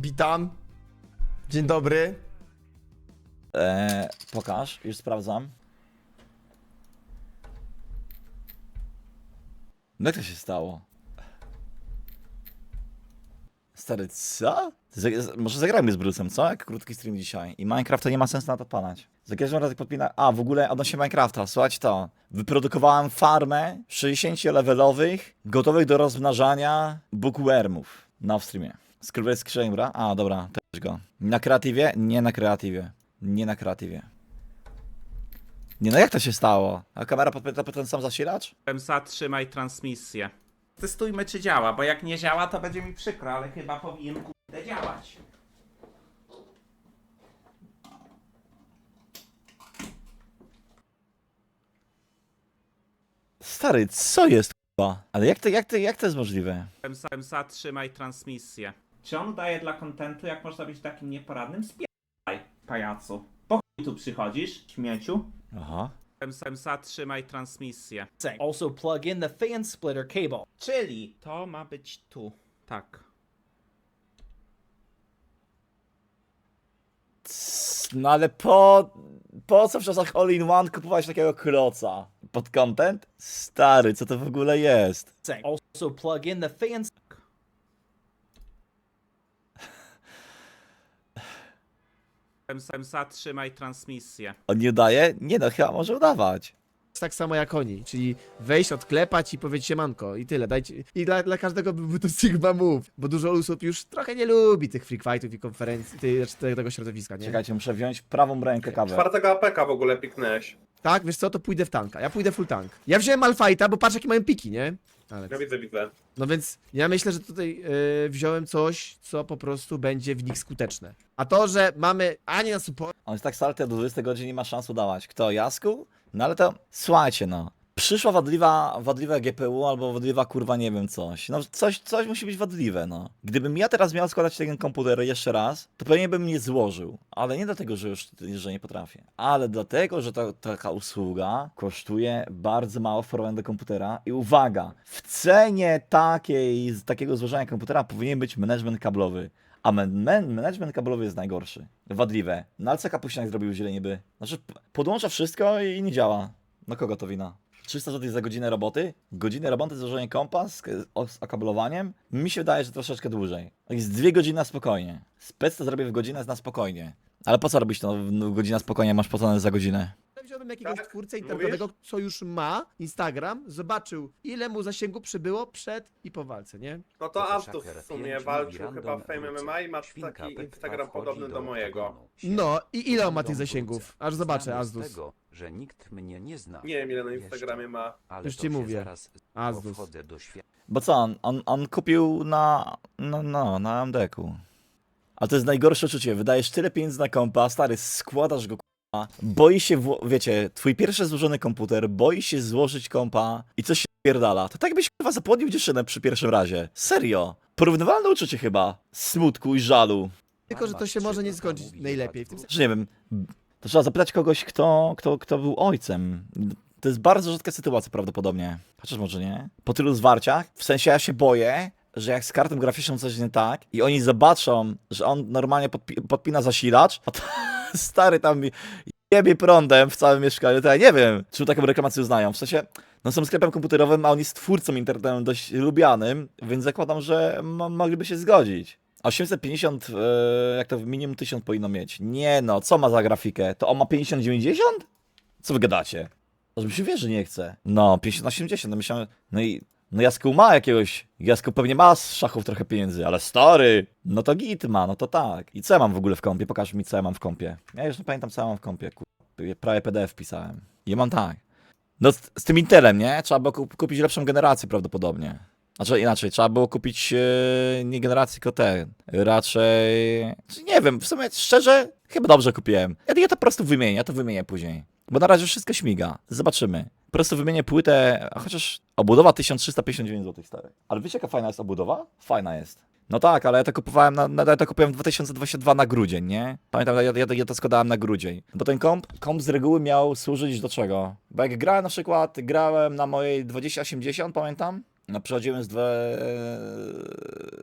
Witam. Dzień dobry. Eee, pokaż, już sprawdzam. No jak to się stało? Stary, co? Może zagrajmy z Bruce'em, co? Jak krótki stream dzisiaj. I Minecraft to nie ma sensu na to odpalać. Za każdym razem podpina... A, w ogóle odnośnie Minecrafta, słuchajcie to. Wyprodukowałem farmę 60-levelowych, gotowych do rozmnażania bookwormów na streamie. Skrybę skrzyń, bra? A, dobra, też go. Na kreatywie? Nie na kreatywie. Nie na kreatywie. Nie no jak to się stało? A kamera podpyta po ten sam zasilacz? Zatrzymaj transmisję. Testujmy, czy działa, bo jak nie działa, to będzie mi przykro, ale chyba powinien kurde działać. Stary, co jest k***a? Ale jak to, jak to, jak to jest możliwe? Zatrzymaj transmisję. Czy on daje dla kontentu, jak można być takim nieporadnym? Spierdaj, pajacu. Po chuj tu przychodzisz, śmieciu? Aha. Zatrzymaj transmisję. Also plug in the fan splitter cable. Czyli to ma być tu. Tak. C- No ale po... Po co w czasach all-in-one kupować takiego kloca? Pod content? Stary, co to w ogóle jest? Also plug in the fan Zatrzymaj transmisję. On nie udaje? Nie no, chyba może udawać. Jest tak samo jak oni, czyli wejść, odklepać i powiedzieć siemanko i tyle. Dajcie... I dla, dla każdego był to Sigma Move, bo dużo osób już trochę nie lubi tych freak fightów i konferencji, tej, znaczy te- tego środowiska, nie? Czekajcie, muszę wziąć prawą rękę kawę. Czwartego APK w ogóle piknęłeś. Tak, wiesz co, to pójdę w tanka. Ja pójdę full tank. Ja wziąłem Malfighta, bo patrz jakie mają piki, nie? Ale... Ja widzę, widzę. No więc ja myślę, że tutaj yy, wziąłem coś, co po prostu będzie w nich skuteczne. A to, że mamy ani na support, On jest tak salty do 20 godzin nie ma szans udawać. Kto? Jasku? No ale to, słuchajcie no. Przyszła wadliwa, wadliwe GPU albo wadliwa kurwa nie wiem coś. No coś, coś musi być wadliwe no. Gdybym ja teraz miał składać ten komputer jeszcze raz, to pewnie bym nie złożył. Ale nie dlatego, że już że nie potrafię. Ale dlatego, że ta, taka usługa kosztuje bardzo mało w porównaniu do komputera. I uwaga, w cenie takiej, takiego złożenia komputera powinien być management kablowy. A man, man, management kablowy jest najgorszy. Wadliwe. No ale co Kapuścinak zrobił źle niby? Znaczy, podłącza wszystko i nie działa. No kogo to wina? 300 zł za godzinę roboty? Godzinę roboty, złożenie kompa z, z okablowaniem? Mi się wydaje, że troszeczkę dłużej. Jest dwie godziny na spokojnie. Spec to zrobię w godzinę na spokojnie. Ale po co robić to w godzina spokojnie, masz płacone za godzinę? Wziąłbym jakiegoś Tak? twórcę Mówisz? internetowego, co już ma Instagram, zobaczył ile mu zasięgu przybyło przed i po walce, nie? No to Antus w sumie 5 walczył chyba w Fame. MMA i ma taki Instagram podobny do mojego. No i ile on ma tych zasięgów? Aż zobaczę, Azdus. tego, że nikt mnie nie zna. Nie wiem ile na. Instagramie ma. Ale Już to ci się mówię. Zaraz Azdus. do świata. Bo co, on, on, on kupił na, no, no, na MDK-u. A to jest najgorsze uczucie. Wydajesz tyle pieniędzy na kompa, stary, składasz go. Boi się, wiecie, twój pierwszy złożony komputer, boi się złożyć kompa i coś się pierdala. To tak byś chyba zapłodnił dziewczynę przy pierwszym razie. Serio. Porównywalne uczucie chyba. Smutku i żalu. Tylko, że to się może nie skończyć najlepiej. W tym Że nie wiem, to trzeba zapytać kogoś, kto, kto, kto był ojcem. To jest bardzo rzadka sytuacja prawdopodobnie. Chociaż może nie. Po tylu zwarciach, w sensie ja się boję, że jak z kartą graficzną coś nie tak i oni zobaczą, że on normalnie podpi podpina zasilacz, a to stary tam jebie prądem w całym mieszkaniu, to ja nie wiem, czy taką reklamację uznają. W sensie, no są sklepem komputerowym, a on jest twórcą dość lubianym, więc zakładam, że mo- mogliby się zgodzić. 850, e, jak to w minimum 1000 powinno mieć. Nie no, co ma za grafikę? To on ma 50-90? Co wy gadacie? Aż mi się wierzy, nie chce. No, 50 na 70, no myślałem, no i no Jasku ma jakiegoś, Jasku pewnie ma z szachów trochę pieniędzy, ale stary, no to git ma, no to tak. I co ja mam w ogóle w kompie? Pokaż mi, co ja mam w kompie. Ja już nie pamiętam, co ja mam w kompie, kur... prawie PDF pisałem. I mam tak. No z, z tym Intelem, nie? Trzeba było kup, kupić lepszą generację prawdopodobnie. Znaczy inaczej, trzeba było kupić e, nie generację, tylko ten. Raczej. znaczy Nie wiem, w sumie szczerze, chyba dobrze kupiłem. Ja, ja to po prostu wymienię, ja to wymienię później. Bo na razie wszystko śmiga. Zobaczymy. Po prostu wymienię płytę, a chociaż obudowa 1359 zł stary. Ale wiecie jaka fajna jest obudowa? Fajna jest. No tak, ale ja to kupowałem na, na, ja to kupiłem w 2022 na grudzień, nie? Pamiętam, ja, ja, ja to składałem na grudzień. Bo ten komp, komp z reguły miał służyć do czego? Bo jak grałem na przykład, grałem na mojej 2080, pamiętam? No, przechodziłem z, dwa,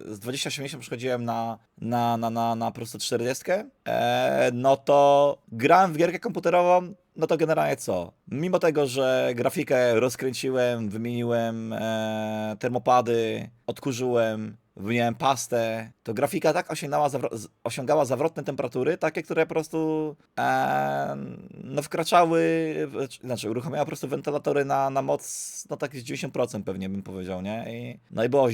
z 2080 przechodziłem na, na, na, na, na po prostu 40, e, no to grałem w gierkę komputerową, no to generalnie co? Mimo tego, że grafikę rozkręciłem, wymieniłem e, termopady, odkurzyłem, wymieniłem pastę, to grafika tak osiągała, zawro- osiągała zawrotne temperatury, takie, które po prostu e, no wkraczały, znaczy uruchamiała po prostu wentylatory na, na moc, no tak z 90% pewnie bym powiedział, nie? I, no i było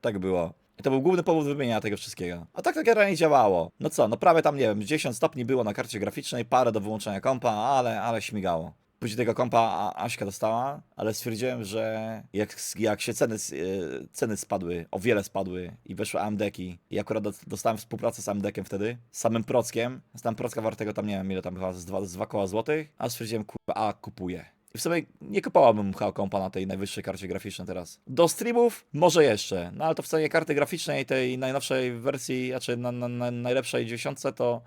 tak było. I to był główny powód wymienienia tego wszystkiego. A tak to generalnie działało. No co, no prawie tam, nie wiem, 10 stopni było na karcie graficznej, parę do wyłączenia kompa, ale, ale śmigało. Później tego kompa Aśka dostała, ale stwierdziłem, że jak, jak się ceny, yy, ceny spadły, o wiele spadły i weszły AMD-ki i akurat do- dostałem współpracę z AMD-kiem wtedy, z samym Prockiem, dostałem Procka wartego tam, nie wiem ile tam chyba, z 2, z dwa koła złotych, a stwierdziłem, a kupuję. I w sumie nie kupowałbym chyba kompa na tej najwyższej karcie graficznej teraz. Do streamów może jeszcze, no ale to w cenie karty graficznej tej najnowszej wersji, znaczy na, na, na najlepszej 10 to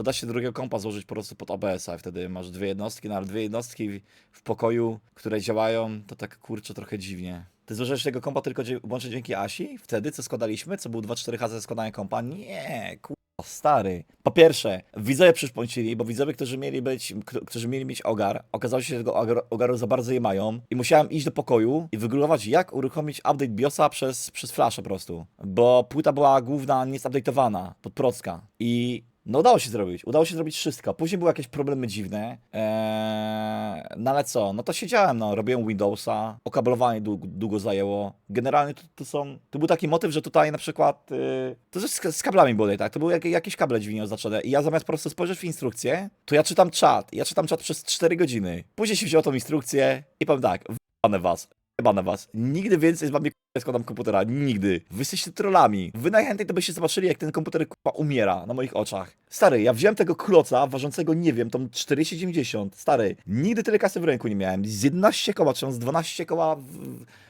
to da się drugiego kompa złożyć po prostu pod OBS-a i wtedy masz dwie jednostki, no ale dwie jednostki w- pokoju, które działają, to tak kurczę trochę dziwnie. Ty złożyłeś tego kompa tylko wyłącznie dzięki Asi? Wtedy, co składaliśmy? Co był 2-4H ze składania kompa? Nie, kurwa, stary. Po pierwsze, widzowie przyszpącili, bo widzowie, którzy mieli być, którzy mieli mieć ogar, okazało się, że tego ogar, ogaru za bardzo je mają i musiałem iść do pokoju i wygooglować, jak uruchomić update BIOSa przez, przez flash po prostu, bo płyta była główna niezupdate'owana, pod procka i no udało się zrobić, udało się zrobić wszystko. Później były jakieś problemy dziwne, eee, no ale co, no to siedziałem, no, robiłem Windowsa, okablowanie długo, długo zajęło. Generalnie to, to są, to był taki motyw, że tutaj na przykład, yy, to z, z kablami było tak, to były jak, jakieś kable dziwnie oznaczone i ja zamiast po prostu spojrzeć w instrukcję, to ja czytam czat, ja czytam czat przez 4 godziny. Później się wziął tą instrukcję i powiem tak, w***ane was, Jebane was. Nigdy więcej z wami składam komputera. Nigdy. Wy jesteście trollami. Wy najchętniej to byście zobaczyli, jak ten komputer k***a umiera na moich oczach. Stary, ja wziąłem tego kloca ważącego, nie wiem, tą 4090. Stary, nigdy tyle kasy w ręku nie miałem. Z 11 koła, czy z 12 koła w,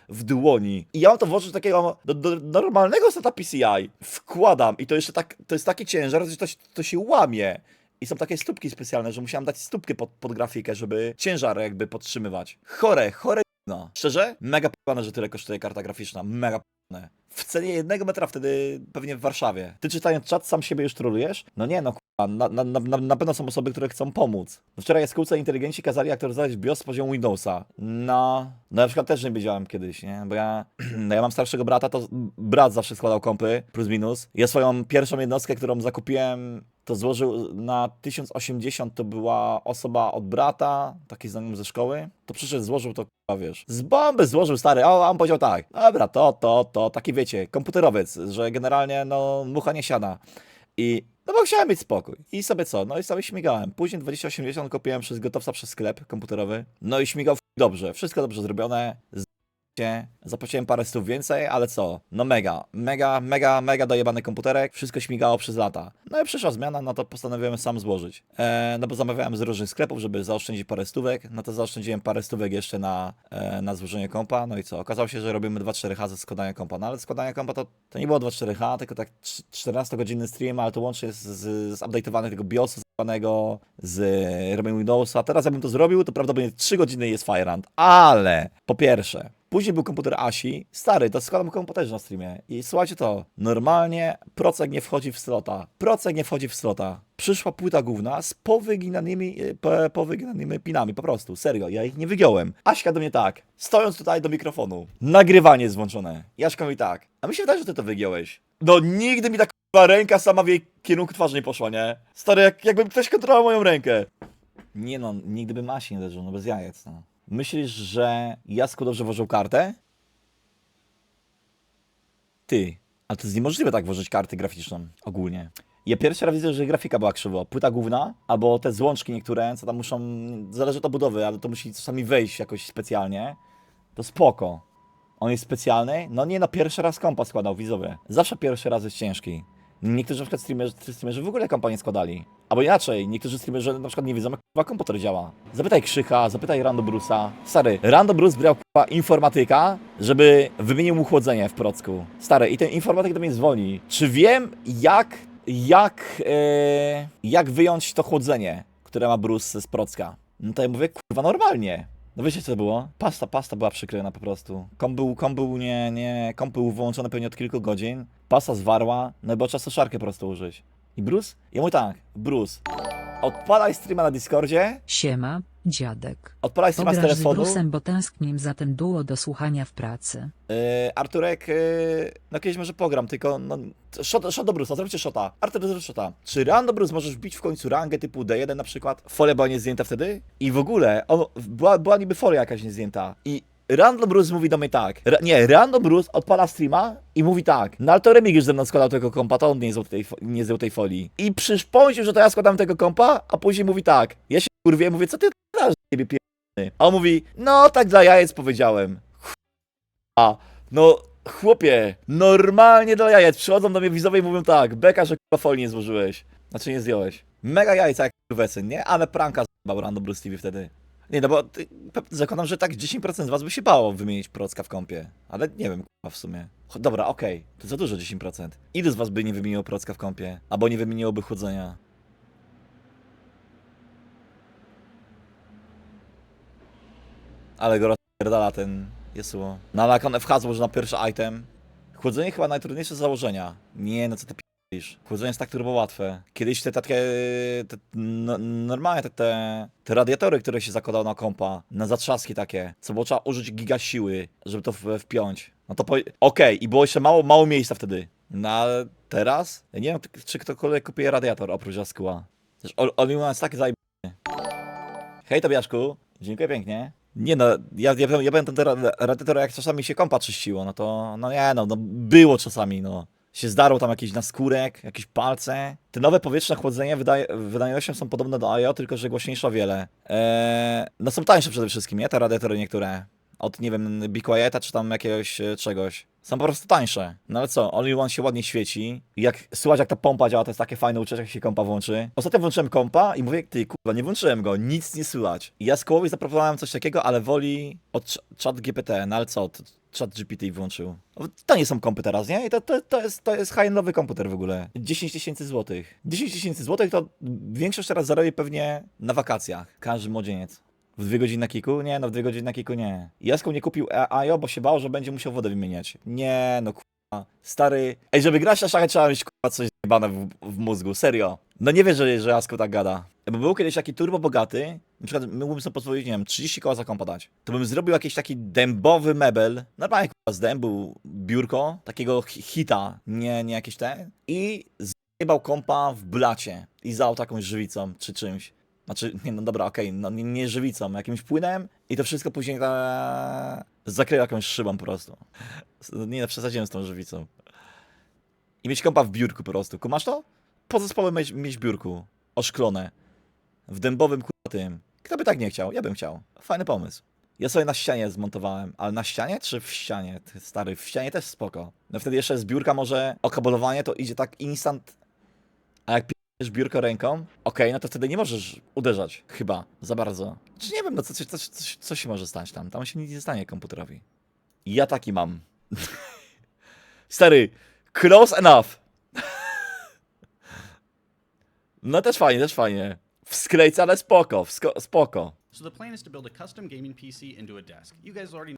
w dłoni. I ja mam to włożyć takiego do, do normalnego seta PCI. Wkładam i to jeszcze tak, to jest taki ciężar, że to, to się łamie. I są takie stópki specjalne, że musiałem dać stópkę pod, pod grafikę, żeby ciężar jakby podtrzymywać. Chore, chore no. Szczerze? Mega p***ane, że tyle kosztuje karta graficzna. Mega p***ane. W cenie jednego metra wtedy pewnie w Warszawie. Ty czytając czat sam siebie już trolujesz? No nie no, k***a, na, na, na, na- pewno są osoby, które chcą pomóc. No Wczoraj jest kółce inteligenci kazali aktualizować BIOS z poziomu Windowsa. No, no na przykład też nie wiedziałem kiedyś, nie? Bo ja, no ja mam starszego brata, to brat zawsze składał kompy, plus minus. Ja swoją pierwszą jednostkę, którą zakupiłem, to złożył na 1080, to była osoba od brata, taki znajomy ze szkoły. To przyszedł, złożył to, wiesz, z bomby złożył stary, o, on powiedział tak, dobra, to, to, to, taki wiecie, komputerowiec, że generalnie, no, mucha nie siada. I no bo chciałem mieć spokój. I sobie co? No i sobie śmigałem. Później 2080 kupiłem przez gotowca przez sklep komputerowy. No i śmigał dobrze. Wszystko dobrze zrobione. Z się. Zapłaciłem parę stów więcej, ale co? No mega, mega, mega, mega dojebany komputerek. Wszystko śmigało przez lata. No i przyszła zmiana, no to postanowiłem sam złożyć. E, no bo zamawiałem z różnych sklepów, żeby zaoszczędzić parę stówek. No to zaoszczędziłem parę stówek jeszcze na, e, na złożenie kompa. No i co? Okazało się, że robimy 2-4H ze składania kompa. No ale składanie kompa to, to nie było 2-4H, tylko tak 14-godzinny stream, ale to łącznie z, z, z update'owanych tego BIOSu z robieniem Windowsa. Teraz jakbym to zrobił, to prawdopodobnie 3 godziny jest Firehand. Ale po pierwsze, Później był komputer Asi. Stary, to składam komputerze na streamie. I słuchajcie to, normalnie procek nie wchodzi w slota. Procek nie wchodzi w slota. Przyszła płyta główna z powyginanymi, e, po- powyginanymi pinami, po prostu, serio, ja ich nie wygiąłem. Aśka do mnie tak, stojąc tutaj do mikrofonu, nagrywanie jest włączone. I Aśka mówi tak, a mi się wydaje, że ty to wygiąłeś. No nigdy mi tak k***a, ręka sama w jej kierunku twarzy nie poszła, nie? Stary, jak, jakbym ktoś kontrolował moją rękę. Nie no, nigdy bym Asi nie leżał, no bez jajec, no. Myślisz, że Jasku dobrze włożył kartę? Ty, ale to jest niemożliwe tak włożyć karty graficzną ogólnie. Ja pierwszy raz widzę, że grafika była krzywo. Płyta główna, albo te złączki niektóre, co tam muszą, zależy od budowy, ale to musi czasami wejść jakoś specjalnie. To spoko. On jest specjalny? No nie, no pierwszy raz kompa składał, widzowie. Zawsze pierwszy raz jest ciężki. Niektórzy na przykład streamerzy, streamerzy w ogóle kompa nie składali. Albo inaczej, niektórzy streamerzy na przykład nie wiedzą, jak kurwa komputer działa. Zapytaj Krzycha, zapytaj Rando Brusa. Stary, Rando Bruce brał kurwa informatyka, żeby wymienił mu chłodzenie w procku. Stary, i ten informatyk do mnie dzwoni. Czy wiem, jak, jak, e, jak wyjąć to chłodzenie, które ma Bruce z procka? No to ja mówię, kurwa, normalnie. No wiecie co to było? Pasta, pasta była przyklejona po prostu. Kom był, kom był nie, nie, kom był wyłączony pewnie od kilku godzin. Pasta zwarła, no i było czas suszarkę po prostu użyć. I Bruce? Ja mówię tak, Bruce, odpalaj streama na Discordzie, Siema, dziadek. odpalaj streama z Pograsz z telefonu. Brusem, bo tęsknię za ten duo do słuchania w pracy. Yy, Arturek, yy, no kiedyś może pogram, tylko no, shot, shot do Bruce'a, zróbcie shota. Artur, zrób shota. Czy rando Bruce możesz wbić w końcu rangę typu D1 na przykład? Folia była niezdjęta wtedy? I w ogóle, on, była, była niby folia jakaś niezdjęta. I Random Bruce mówi do mnie tak, ra, nie, Random Bruce odpala streama i mówi tak, no ale to Remigiusz ze mną składał tego kompa, to on nie zdjął tej, nie zdjął tej folii. I przyszpącił, że to ja składam tego kompa, a później mówi tak, ja się kurwie, mówię, co ty ciebie pierdolony? A on mówi, no tak dla jajec powiedziałem. A, no chłopie, normalnie do jajec. Przychodzą do mnie widzowie i mówią tak, beka, że kurwa folii nie złożyłeś. Znaczy nie zdjąłeś. Mega jajca jak kurwesy, nie? Ale pranka z***bał Rando Bruce TV wtedy. Nie, no bo ty, zakładam, że tak 10% z was by się bało wymienić procka w kompie. Ale nie wiem, kurwa w sumie. Dobra, okej, to za dużo 10%. Ilu z was by nie wymieniło procka w kompie? Albo nie wymieniłoby chłodzenia? Ale go rozpierdala ten Jesuło. No ale jak on FH złoży na pierwszy item, chłodzenie chyba najtrudniejsze z założenia. Nie, no co ty p***isz. Chłodzenie jest tak turbo łatwe. Kiedyś te takie, te, no, normalnie te, te, te radiatory, które się zakładało na kompa, na zatrzaski takie, co było trzeba użyć giga siły, żeby to w, wpiąć. No to po... okej, i było jeszcze mało, mało miejsca wtedy. No ale teraz? Ja nie wiem, czy ktokolwiek kupuje radiator oprócz. Zresztą All- All-in-One jest tak zajebany. Hej Tobiaszku, dziękuję pięknie. Nie no, ja, ja, ja będę ten ra- radiator, jak czasami się kompa czyściło, no to, no nie no, no było czasami, no. Się zdarło tam jakiś naskórek, jakieś palce. Te nowe powietrzne chłodzenie wydaje, wydajnością są podobne do IO, tylko że głośniejsze o wiele. Eee, no są tańsze przede wszystkim, nie? Te radiatory niektóre. Od, nie wiem, Be Quieta czy tam jakiegoś e, czegoś. Są po prostu tańsze. No ale co, Only One się ładnie świeci. Jak słuchać jak ta pompa działa, to jest takie fajne uczucie, jak się kompa włączy. Ostatnio włączyłem kompa i mówię, ty kurwa, nie włączyłem go, nic nie słychać. Ja z kołowi zaproponowałem coś takiego, ale woli od ch- chat GPT, no ale co, chat GPT włączył. O, To nie są kompy teraz, nie? I to, to, to jest, to jest high-endowy komputer w ogóle. 10 tysięcy złotych. 10 tysięcy złotych to większość teraz zarobi pewnie na wakacjach. Każdy młodzieniec. W dwie godziny na kiku? Nie, no w dwie godziny na kiku nie. Jasko nie kupił AIO, bo się bał, że będzie musiał wodę wymieniać. Nie, no kurwa. Stary. Ej, żeby grać na szachy trzeba mieć kurwa coś zjebane w, w mózgu, serio. No nie wierzę, że, Jasko tak gada. Bo był kiedyś taki turbo bogaty, na przykład mógłbym sobie pozwolić, nie wiem, 30 koła za kompa dać. To bym zrobił jakiś taki dębowy mebel, normalnie kurwa z dębu, biurko, takiego hi- hita, nie, nie jakieś te. I zjebał kompa w blacie i zał takąś żywicą czy czymś. Znaczy, nie, no dobra, okej, no nie, nie żywicą, jakimś płynem i to wszystko później ta... zakrył jakąś szybą po prostu. Nie, no, przesadziłem z tą żywicą. I mieć kompa w biurku po prostu. Kumasz to? Podzespoły mieć, mieć biurku. Oszklone. W dębowym tym. Kto by tak nie chciał? Ja bym chciał. Fajny pomysł. Ja sobie na ścianie zmontowałem. Ale na ścianie czy w ścianie? Ty, Stary, w ścianie też spoko. No wtedy jeszcze z biurka może okablowanie to idzie tak instant. A jak Bierz biurko ręką, okej, no to wtedy nie możesz uderzać, chyba, za bardzo. Czy nie wiem, no co, co, co, co, się może stać tam? Tam się nic nie stanie komputerowi. Ja taki mam. Stary, close enough. no też fajnie, też fajnie. W sklejce, ale spoko, spoko. So the plan is to build a custom gaming PC into a desk. You guys already.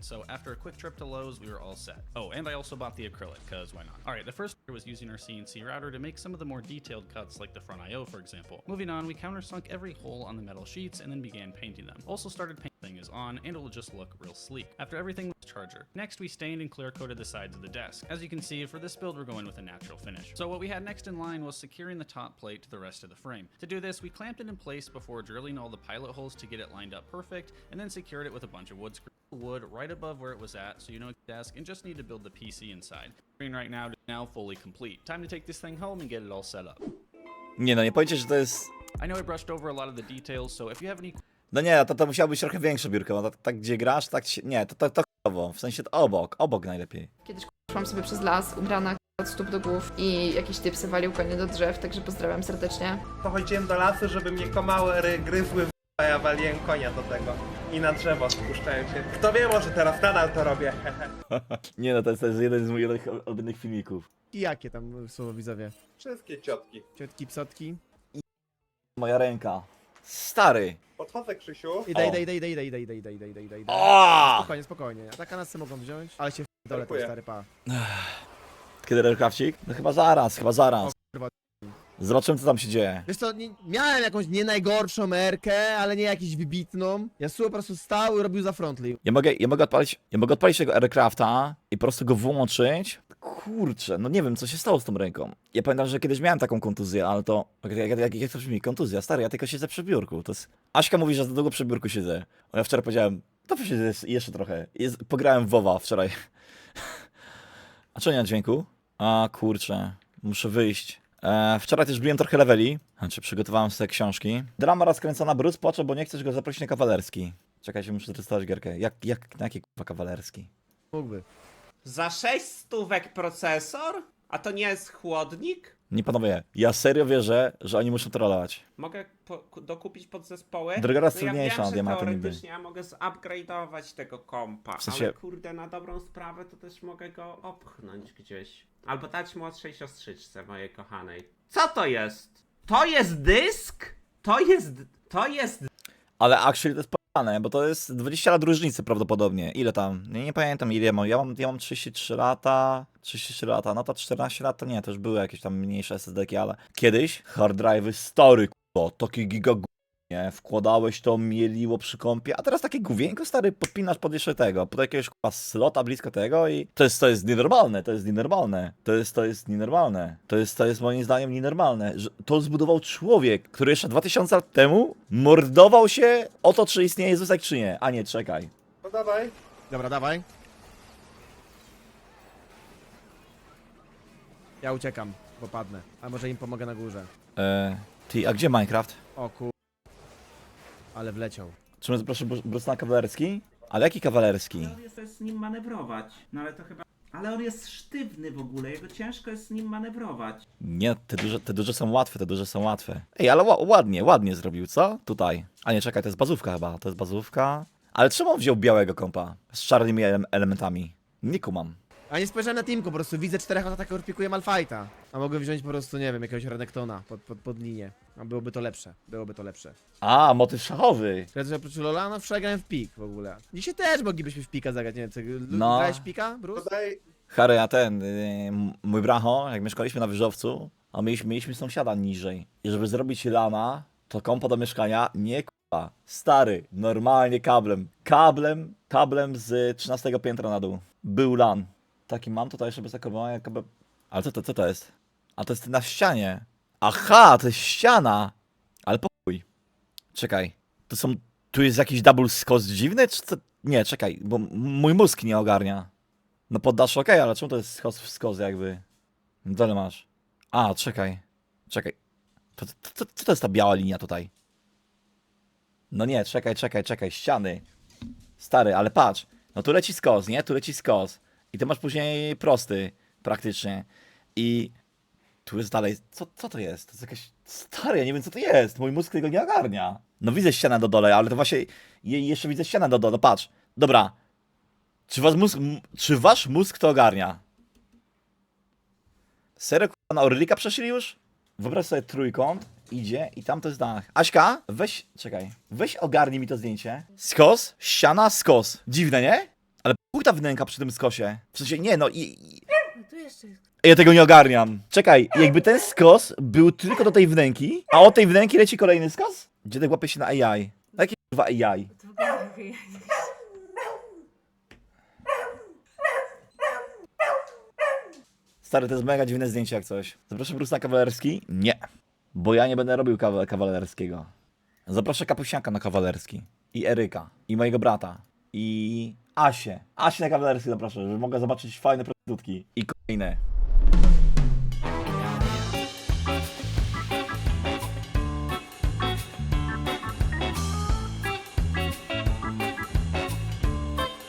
So after a quick trip to Lowe's, we were all set. Oh, and I also bought the acrylic, cause why not? Alright, the first was using our CNC router to make some of the more detailed cuts like the front IO for example. Moving on, we countersunk every hole on the metal sheets and then began painting them. Also started painting thing is on and it'll just look real sleek. After everything was charger. Next we stained and clear coated the sides of the desk. As you can see, for this build we're going with a natural finish. So what we had next in line was securing the top plate to the rest of the frame. To do this, we clamped it in place before drilling all the pilot holes to get it lined up perfect, and then secured it with a bunch of wood screws. Wood right above where it was at, so you know it's desk, and just need to build the PC inside. Screen right now is now fully complete. Time to take this thing home and get it all set up. Nie no, nie powiecie, że to jest... I know I brushed over a lot of the details, so if you have any No nie, to, to musiało być trochę większe biurko, bo tak, tak gdzie grasz, tak się... Nie, to, to, to chujowo. w sensie to obok, obok najlepiej. Kiedyś szłam sobie przez las, ubrana od stóp do głów i jakiś typ se walił konie do drzew, także pozdrawiam serdecznie. Pochodziłem do lasu, żeby mnie komały gryzły w a ja waliłem konia do tego. I na drzewo spuszczałem się. Kto wie, może teraz nadal to robię. Nie no, to jest, to jest jeden z moich ulubionych filmików. I jakie tam są widzowie? Wszystkie ciotki. Ciotki, psotki? Moja ręka. Stary. Podchodzę, Krzysiu. Idę, O. idę, idę, idę, idę, idę, idę, idę, idę, idę, idę, idę. O! Spokojnie, spokojnie. A tak kanasy mogą wziąć, ale się dole Dziękuję. stary pa. Kiedy aircrafcik? No chyba zaraz, chyba zaraz. kurwa. Zobaczymy co tam się dzieje. Wiesz co, nie, miałem jakąś nie najgorszą erkę, ale nie jakąś wybitną. Yasuo po prostu stał i robił za frontly. Ja mogę, ja mogę odpalić, ja mogę odpalić tego aircrafta i po prostu go włączyć. Kurczę, no nie wiem co się stało z tą ręką. Ja pamiętam, że kiedyś miałem taką kontuzję, ale to... Jak, jak, jak, to brzmi? Kontuzja, stary, ja tylko siedzę przy biurku. To jest... Aśka mówi, że za długo przy biurku siedzę. A ja wczoraj powiedziałem, to posiedzę jeszcze- trochę. Jest, pograłem w WoWa wczoraj. A co nie ma dźwięku? A kurczę, muszę wyjść. E, wczoraj też biłem trochę leveli. Znaczy przygotowałem sobie książki. Drama rozkręcona, Bruce płacze, bo nie chcesz go zaprosić na kawalerski. Czekajcie, muszę zresetować gierkę. Jak, jak, na jaki kurwa kawalerski? Mógłby. Za 6 stówek procesor? A to nie jest chłodnik? Nie panowie, ja serio wierzę, że oni muszą trollować. Mogę po, ku- dokupić podzespoły? Droga raz no ja trudniejsza wiem, na że diamenty niby. teoretycznie ja mogę zupgrade'ować tego kompa, W sensie- ale kurde, na dobrą sprawę to też mogę go opchnąć gdzieś. Albo dać młodszej siostrzyczce mojej kochanej. Co to jest? To jest dysk? To jest... To jest... Ale actually to jest pojane, bo to jest 20 lat różnicy prawdopodobnie. Ile tam? Nie, nie pamiętam ile mam. Ja mam, ja mam 33 lata. 33 lata, no to 14 lat to nie, już były jakieś tam mniejsze SSD-ki, ale kiedyś hard drive'y stary, k***o, taki giga nie, wkładałeś to, mieliło przy kąpie, a teraz takie główienko stary podpinasz pod jeszcze tego, pod jakiegoś k***a slota blisko tego i to jest, to jest nienormalne, to jest nienormalne, to jest, to jest nienormalne, to jest, to jest moim zdaniem nienormalne, że to zbudował człowiek, który jeszcze 2000 lat temu mordował się o to, czy istnieje Jezusek, czy nie, a nie, czekaj. No dawaj. Dobra, dawaj. Ja uciekam, bo padnę. A może im pomogę na górze. Eee, ty, a gdzie Minecraft? O kur... Ale wleciał. Czy my zaproszę Bruce na kawalerski? Ale jaki kawalerski? Ale on jest to jest z nim manewrować. No ale to chyba... Ale on jest sztywny w ogóle, jego ciężko jest z nim manewrować. Nie, te duże, te duże są łatwe, te duże są łatwe. Ej, ale ła- ładnie, ładnie zrobił, co? Tutaj. A nie, czekaj, to jest bazówka chyba, to jest bazówka. Ale czemu on wziął białego kompa? Z czarnymi ele elementami. Nie kumam. A nie spojrzałem na teamku, po prostu widzę czterech, a tak pikuje Malfighta. A mogę wziąć po prostu, nie wiem, jakiegoś Renektona pod, pod, pod linię. A byłoby to lepsze, byłoby to lepsze. A, motyw szachowy. Teraz, że oprócz Lola, no wczoraj grałem w pik w ogóle. Dzisiaj też moglibyśmy w pika zagrać, nie wiem, co, No. grałeś w pika, Bruce? Dodaj. Harry, a ten, yy, m- mój bracho, jak mieszkaliśmy na Wyżowcu, a mieliśmy, mieliśmy sąsiada niżej. I żeby zrobić lana, to kompa do mieszkania, nie k***a, stary, normalnie kablem. Kablem, kablem z 13 piętra na dół. Był lan. Taki mam tutaj bez zakomowania, kabel... Ale co to, co to jest? A to jest na ścianie. Aha, to jest ściana. Ale pokój. Czekaj, to są, tu jest jakiś double skos dziwny, czy to... Nie, czekaj, bo mój mózg nie ogarnia. No poddasz ok, ale czemu to jest skos w skos jakby? Na Dole masz. A, czekaj. Czekaj. To, to, to, co to jest ta biała linia tutaj? No nie, czekaj, czekaj, czekaj. Ściany. Stary, ale patrz. No tu leci skos, nie? Tu leci skos. I ty masz później prosty, praktycznie. I tu jest dalej. Co, co to jest? To jest jakaś. Stary, ja nie wiem co to jest. Mój mózg tego nie ogarnia. No widzę ścianę do dole, ale to właśnie. je- Jeszcze widzę ścianę do dole. Patrz. Dobra. Czy, was mózg, czy wasz mózg to ogarnia? Serio na Orlika przeszli już? Wyobraź sobie trójkąt, idzie i tam to jest dach. Aśka, weź, czekaj, weź ogarnij mi to zdjęcie. Skos, ściana, skos. Dziwne, nie? Ale chuj ta wnęka przy tym skosie. W sensie, nie no i... i... Ja tego nie ogarniam. Czekaj, jakby ten skos był tylko do tej wnęki, a od tej wnęki leci kolejny skos? Dziadek łapie się na AI. Na jakie kurwa AI? Stary, to jest mega dziwne zdjęcie jak coś. Zapraszam Bruce na kawalerski? Nie. Bo ja nie będę robił kawa kawalerskiego. Zaproszę kapusiaka na kawalerski. I Eryka. I mojego brata. I Asię. Asię na kawalerski zaproszę, żeby mogła zobaczyć fajne prostytutki. I kolejne.